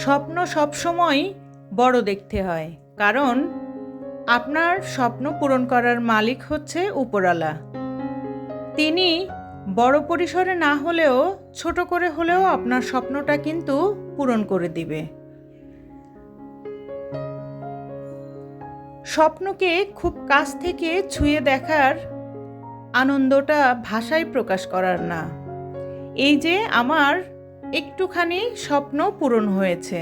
স্বপ্ন সবসময় বড় দেখতে হয়। কারণ আপনার স্বপ্ন পূরণ করার মালিক হচ্ছে উপরালা তিনি বড় পরিসরে না হলেও, ছোট করে হলেও আপনার স্বপ্নটা কিন্তু পূরণ করে দিবে। স্বপ্নকে খুব কাছ থেকে ছুঁয়ে দেখার আনন্দটা ভাষায় প্রকাশ করার না। এই যে আমার একটুখানি স্বপ্ন পূরণ হয়েছে।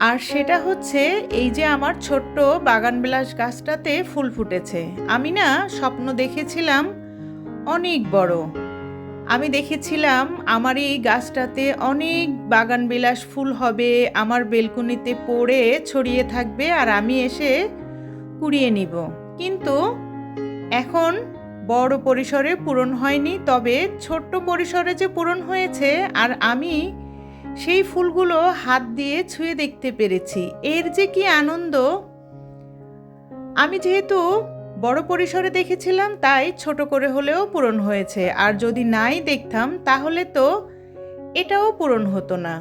আর সেটা হচ্ছে এই যে আমার ছোট্ট বাগানবিলাস গাছটাতে ফুল ফুটেছে। আমি না স্বপ্ন দেখেছিলাম অনেক বড়। আমি দেখেছিলাম আমার এই গাছটাতে অনেক বাগানবিলাস ফুল হবে, আমার বেলকুনিতে পড়ে ছড়িয়ে থাকবে আর আমি এসে কুড়িয়ে নিব। কিন্তু এখন বড় পরিসরে পূরণ হয়নি, তবে ছোট্ট পরিসরে যে পূরণ হয়েছে আর আমি সেই ফুলগুলো হাত দিয়ে ছুঁয়ে দেখতে পেরেছি। এর যে কি আনন্দ? আমি যেহেতু বড় পরিসরে দেখেছিলাম, তাই ছোট করে হলেও পূরণ হয়েছে। আর যদি নাই দেখতাম, তাহলে তো এটাও পূরণ হতো না।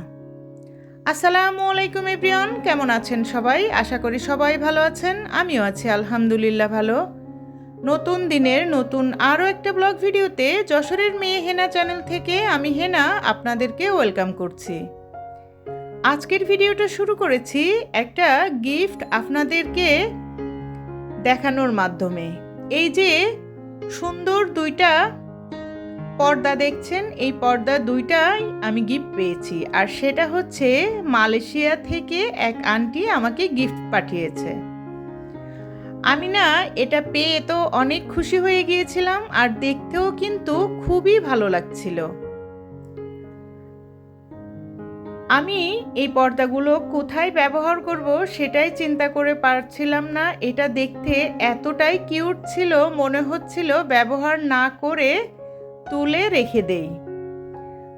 আসসালামু আলাইকুম এভরিওয়ান, কেমন আছেন সবাই? আশা করি সবাই ভালো আছেন, আমিও আছি আলহামদুলিল্লাহ ভালো। নতুন দিনের নতুন আরও একটা ব্লগ ভিডিওতে যশোরের মেয়ে হেনা চ্যানেল থেকে আমি হেনা আপনাদেরকে ওয়েলকাম করছি। আজকের ভিডিওটা শুরু করেছি একটা গিফট আপনাদেরকে দেখানোর মাধ্যমে। এই যে সুন্দর দুইটা পর্দা দেখছেন, এই পর্দা দুইটাই আমি গিফট পেয়েছি। আর সেটা হচ্ছে মালয়েশিয়া থেকে এক আন্টি আমাকে গিফট পাঠিয়েছে। আমি না এটা পেয়ে তো অনেক খুশি হয়ে গিয়েছিলাম আর দেখতেও কিন্তু খুবই ভালো লাগছিল। আমি এই পর্দাগুলো কোথায় ব্যবহার করব সেটাই চিন্তা করে পারছিলাম না। এটা দেখতে এতটাই কিউট ছিল, মনে হচ্ছিল ব্যবহার না করে তুলে রেখে দেই।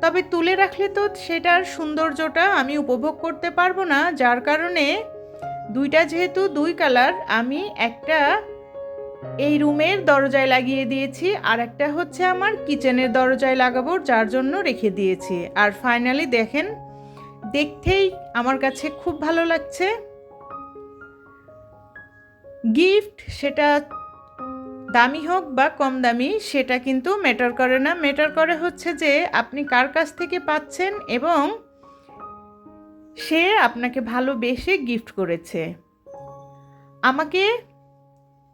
তবে তুলে রাখলে তো সেটার সৌন্দর্যটা আমি উপভোগ করতে পারব না, যার কারণে দুইটা যেহেতু দুই কালার, আমি একটা এই রুমের দরজায় লাগিয়ে দিয়েছি, আর একটা হচ্ছে আমার কিচেনের দরজায় লাগাবো, যার জন্য রেখে দিয়েছি। আর ফাইনালি দেখেন, দেখতেই আমার কাছে খুব ভালো লাগছে। গিফট সেটা দামি হোক বা কম দামি, সেটা কিন্তু ম্যাটার করে না। ম্যাটার করে হচ্ছে যে আপনি কার কাছ থেকে পাচ্ছেন এবং সে আপনাকে ভালোবেসে গিফট করেছে। আমাকে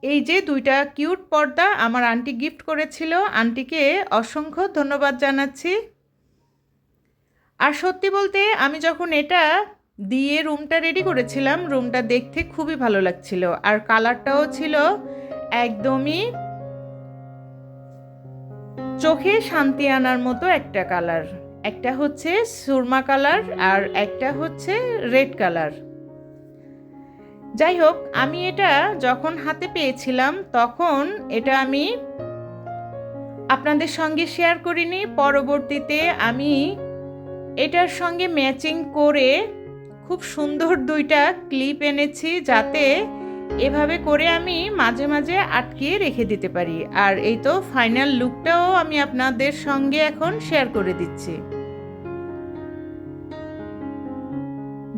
এই যে দুইটা কিউট পর্দা আমার আন্টি গিফট করেছিল আন্টিকে অসংখ্য ধন্যবাদ জানাচ্ছি। আর সত্যি বলতে আমি যখন এটা দিয়ে রুমটা রেডি করেছিলাম রুমটা দেখতে খুবই ভালো লাগছিল। আর কালারটাও ছিল একদমই চোখে শান্তি আনার মতো একটা কালার একটা হচ্ছে সুরমা কালার আর একটা হচ্ছে রেড কালার। যাই হোক আমি এটা যখন হাতে পেয়েছিলাম, তখন এটা আমি আপনাদের সঙ্গে শেয়ার করিনি। পরবর্তীতে আমি এটার সঙ্গে ম্যাচিং করে খুব সুন্দর দুইটা ক্লিপ এনেছি যাতে এভাবে করে আমি মাঝে মাঝে আটকিয়ে রেখে দিতে পারি। আর এই তো ফাইনাল লুকটাও আমি আপনাদের সঙ্গে এখন শেয়ার করে দিচ্ছি।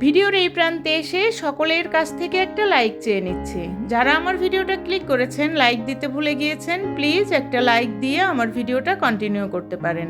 ভিডিওর এই প্রান্তে এসে সকলের কাছ থেকে একটা লাইক চেয়ে নিচ্ছে। যারা আমার ভিডিওটা ক্লিক করেছেন লাইক দিতে ভুলে গিয়েছেন প্লিজ একটা লাইক দিয়ে আমার ভিডিওটা কন্টিনিউ করতে পারেন।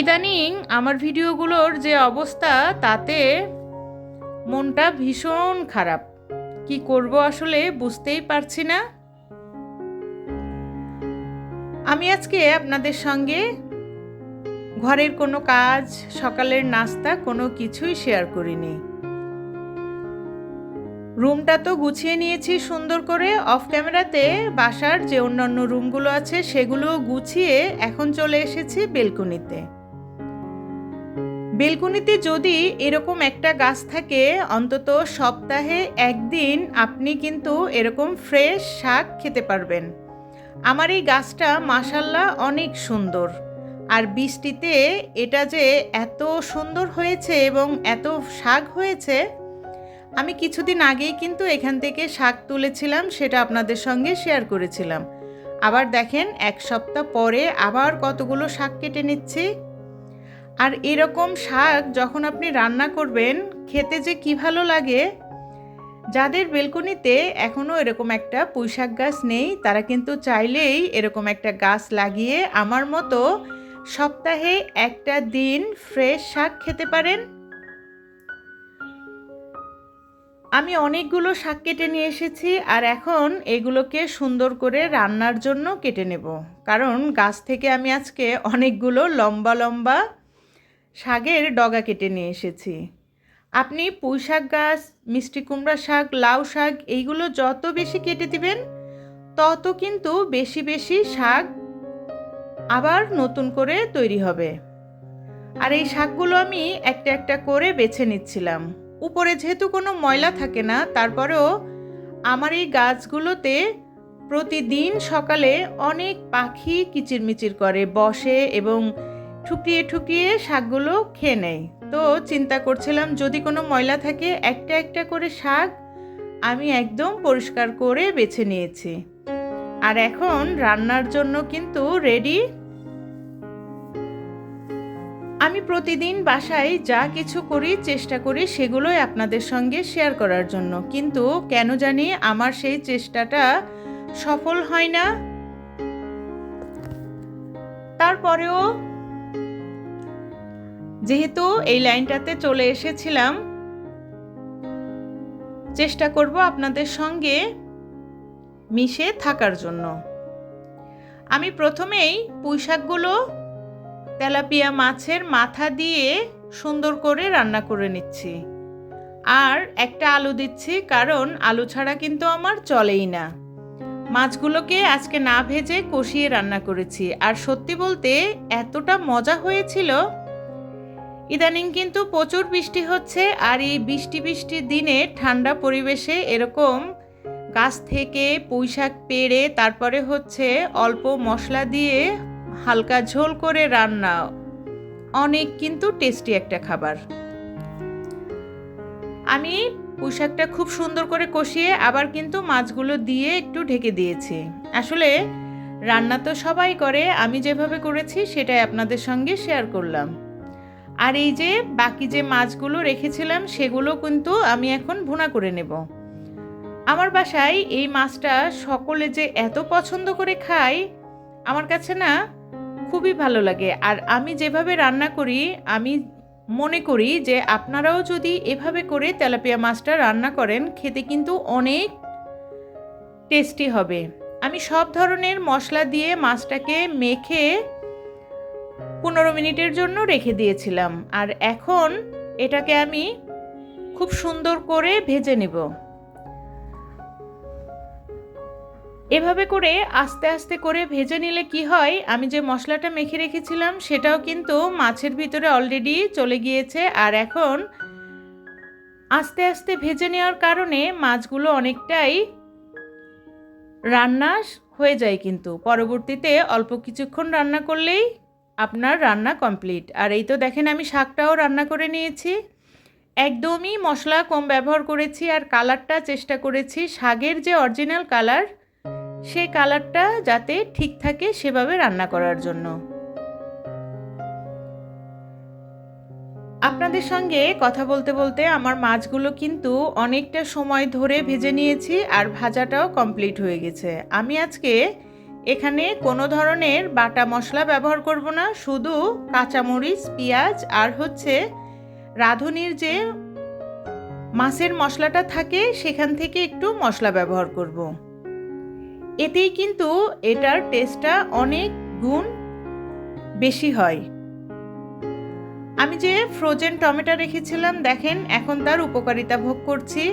ইদানিং আমার ভিডিওগুলোর যে অবস্থা, তাতে মনটা ভীষণ খারাপ। কি করব আসলে বুঝতেই পারছি না। আমি আজকে আপনাদের সঙ্গে ঘরের কোনো কাজ, সকালের নাস্তা, কোনো কিছুই শেয়ার করিনি। রুমটা তো গুছিয়ে নিয়েছি সুন্দর করে। অফ ক্যামেরাতে বাসার যে অন্যান্য রুমগুলো আছে সেগুলো গুছিয়ে এখন চলে এসেছি বেলকনিতে। বেলকুনিতে যদি এরকম একটা গাছ থাকে, অন্তত সপ্তাহে একদিন আপনি কিন্তু এরকম ফ্রেশ শাক খেতে পারবেন। আমার এই গাছটা মাসাল্লাহ অনেক সুন্দর। আর বৃষ্টিতে এটা যে এত সুন্দর হয়েছে এবং এত শাক হয়েছে, আমি কিছুদিন আগেই কিন্তু এখান থেকে শাক তুলেছিলাম, সেটা আপনাদের সঙ্গে শেয়ার করেছিলাম। আবার দেখেন, এক সপ্তাহ পরে আবার কতগুলো শাক কেটে নিচ্ছি। আর এরকম শাক যখন আপনি রান্না করবেন, খেতে যে কি ভালো লাগে? যাদের বেলকনিতে এখনও এরকম একটা পুঁইশাক গাছ নেই, তারা কিন্তু চাইলেই এরকম একটা গাছ লাগিয়ে আমার মতো সপ্তাহে একটা দিন ফ্রেশ শাক খেতে পারেন। আমি অনেকগুলো শাক কেটে নিয়ে এসেছি আর এখন এগুলোকে সুন্দর করে রান্নার জন্য কেটে নেব। কারণ গাছ থেকে আমি আজকে অনেকগুলো লম্বা লম্বা শাকের ডগা কেটে নিয়ে এসেছি। আপনি পুঁই শাক গাছ, মিষ্টি কুমড়া শাক, লাউ শাক, এইগুলো যত বেশি কেটে দিবেন, তত কিন্তু বেশি বেশি শাক আবার নতুন করে তৈরি হবে। আর এই শাকগুলো আমি একটা একটা করে বেছে নিচ্ছিলাম। উপরে যেহেতু কোনো ময়লা থাকে না, তারপরেও আমার এই গাছগুলোতে প্রতিদিন সকালে অনেক পাখি কিচিরমিচির করে, বসে এবং ঠুকিয়ে ঠুকিয়ে শাকগুলো খেয়ে নেয়। তো চিন্তা করছিলাম, যদি কোনো ময়লা থাকে, একটা একটা করে শাক আমি একদম পরিষ্কার করে বেছে নিয়েছি। আর এখন রান্নার জন্য কিন্তু রেডি আমি প্রতিদিন বাসায় যা কিছু করি, চেষ্টা করি সেগুলোই আপনাদের সঙ্গে শেয়ার করার জন্য। কিন্তু কেন জানি আমার সেই চেষ্টাটা সফল হয় না। তারপরেও যেহেতু এই লাইনটাতে চলে এসেছিলাম, চেষ্টা করব আপনাদের সঙ্গে মিশে থাকার জন্য। আমি প্রথমেই পুঁইশাকগুলো তেলাপিয়া মাছের মাথা দিয়ে সুন্দর করে রান্না করে নিচ্ছি। আর একটা আলু দিচ্ছি, কারণ আলু ছাড়া কিন্তু আমার চলেই না। মাছগুলোকে আজকে না ভেজে কষিয়ে রান্না করেছি। আর সত্যি বলতে এতটা মজা হয়েছিল ইদানিং কিন্তু প্রচুর বৃষ্টি হচ্ছে আর এই বৃষ্টি বৃষ্টির দিনে ঠান্ডা পরিবেশে এরকম গাছ থেকে পুঁইশাক পেড়ে তারপরে হচ্ছে অল্প মশলা দিয়ে হালকা ঝোল করে রান্না। অনেক কিন্তু টেস্টি একটা খাবার। আমি পুঁইশাকটা খুব সুন্দর করে কষিয়ে আবার কিন্তু মাছগুলো দিয়ে একটু ঢেকে দিয়েছি। আসলে রান্না তো সবাই করে, আমি যেভাবে করেছি সেটাই আপনাদের সঙ্গে শেয়ার করলাম। আর এই যে বাকি যে মাছগুলো রেখেছিলাম, সেগুলো কিন্তু আমি এখন ভুনা করে নেব। আমার বাসায় এই মাছটা সকলে যে এত পছন্দ করে খায়, আমার কাছে না খুবই ভালো লাগে। আর আমি যেভাবে রান্না করি, আমি মনে করি যে আপনারাও যদি এভাবে করে তেলাপিয়া মাছটা রান্না করেন, খেতে কিন্তু অনেক টেস্টি হবে। আমি সব ধরনের মশলা দিয়ে মাছটাকে মেখে পনেরো মিনিটের জন্য রেখে দিয়েছিলাম। আর এখন এটাকে আমি খুব সুন্দর করে ভেজে নেব। এভাবে করে আস্তে আস্তে করে ভেজে নিলে কি হয়, আমি যে মশলাটা মেখে রেখেছিলাম সেটাও কিন্তু মাছের ভিতরে অলরেডি চলে গিয়েছে। আর এখন আস্তে আস্তে ভেজে নেওয়ার কারণে মাছগুলো অনেকটাই রান্না হয়ে যায় কিন্তু। পরবর্তীতে অল্প কিছুক্ষণ রান্না করলেই আপনার রান্না কমপ্লিট আর এই তো দেখেন আমি শাকটাও রান্না করে নিয়েছি। একদমই মশলা কম ব্যবহার করেছি আর কালারটা চেষ্টা করেছি। শাকের যে অরিজিনাল কালার সেই কালারটা যাতে ঠিক থাকে সেভাবে রান্না করার জন্য। আপনাদের সঙ্গে কথা বলতে বলতে আমার মাছগুলো কিন্তু অনেকটা সময় ধরে ভেজে নিয়েছি আর ভাজাটাও কমপ্লিট হয়ে গেছে। আমি আজকে এখানে কোনো ধরনের বাটা মশলা ব্যবহার করব না, শুধু কাঁচামরিচ, পেঁয়াজ আর হচ্ছে রাঁধুনির যে মাছের মশলাটা থাকে, সেখান থেকে একটু মশলা ব্যবহার করব। এতেই কিন্তু এটার টেস্টটা অনেক গুণ বেশি হয় আমি যে ফ্রোজেন টমেটো রেখেছিলাম, দেখেন, এখন তার উপকারিতা ভোগ করছি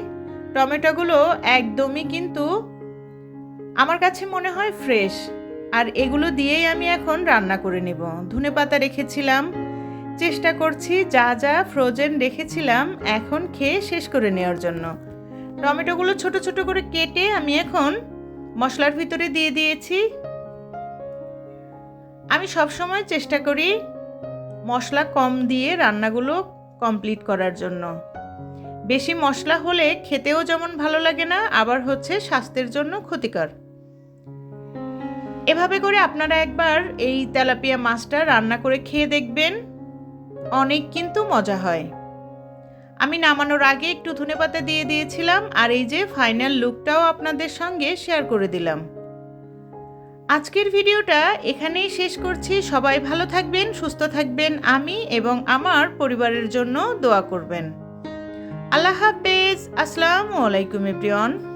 টমেটোগুলো একদমই কিন্তু আমার কাছে মনে হয় ফ্রেশ। আর এগুলো দিয়েই আমি এখন রান্না করে নেব। ধনে পাতা রেখেছিলাম, চেষ্টা করছি যা যা ফ্রোজেন রেখেছিলাম এখন খেয়ে শেষ করে নেওয়ার জন্য। টমেটোগুলো ছোট ছোট করে কেটে আমি এখন মশলার ভিতরে দিয়ে দিয়েছি। আমি সবসময় চেষ্টা করি মশলা কম দিয়ে রান্নাগুলো কমপ্লিট করার জন্য। বেশি মশলা হলে খেতেও যেমন ভালো লাগে না, আবার হচ্ছে স্বাস্থ্যের জন্য ক্ষতিকর। এভাবে করে আপনারা একবার এই তেলাপিয়া মাছটা রান্না করে খেয়ে দেখবেন। অনেক কিন্তু মজা হয়। আমি নামানোর আগে একটু ধনেপাতা দিয়ে দিয়েছিলাম আর এই যে ফাইনাল লুকটাও আপনাদের সঙ্গে শেয়ার করে দিলাম। আজকের ভিডিওটা এখানেই শেষ করছি। সবাই ভালো থাকবেন, সুস্থ থাকবেন আমি এবং আমার পরিবারের জন্য দোয়া করবেন। আল্লাহ হাফেজ। আসসালামু আলাইকুম প্রিয়ন